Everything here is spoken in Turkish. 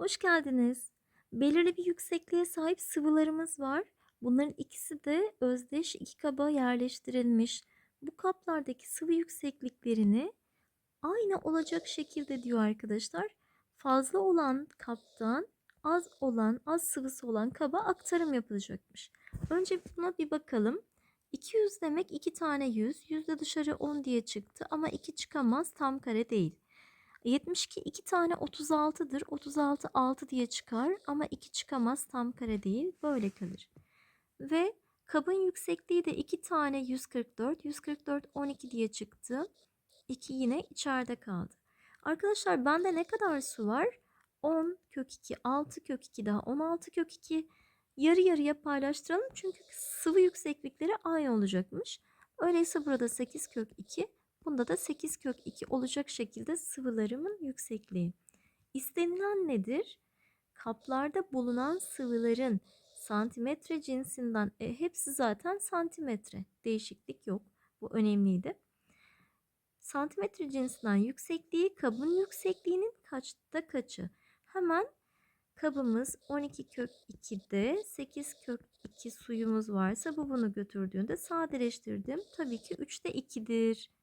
Hoş geldiniz. Belirli bir yüksekliğe sahip sıvılarımız var. Bunların ikisi de özdeş iki kaba yerleştirilmiş. Bu kaplardaki sıvı yüksekliklerini aynı olacak şekilde diyor arkadaşlar. Fazla olan kaptan az olan, az sıvısı olan kaba aktarım yapılacakmış. Önce buna bir bakalım. 200 demek 2 tane 100. 100 de dışarı 10 diye çıktı ama 2 çıkamaz tam kare değil. 72 2 tane 36'dır. 36 6 diye çıkar ama 2 çıkamaz tam kare değil. Böyle kalır. Ve kabın yüksekliği de 2 tane 144. 144 12 diye çıktı. 2 yine içeride kaldı. Arkadaşlar bende ne kadar su var? 10 kök 2 6 kök 2 daha 16 kök 2 yarı yarıya paylaştıralım çünkü sıvı yükseklikleri aynı olacakmış. Öyleyse burada 8 kök 2 bunda da 8 kök 2 olacak şekilde sıvılarımın yüksekliği. İstenilen nedir? Kaplarda bulunan sıvıların santimetre cinsinden e, hepsi zaten santimetre değişiklik yok. Bu önemliydi. Santimetre cinsinden yüksekliği kabın yüksekliğinin kaçta kaçı? Hemen kabımız 12 kök 2'de 8 kök 2 suyumuz varsa bu bunu götürdüğünde sadeleştirdim. Tabii ki 3'te 2'dir.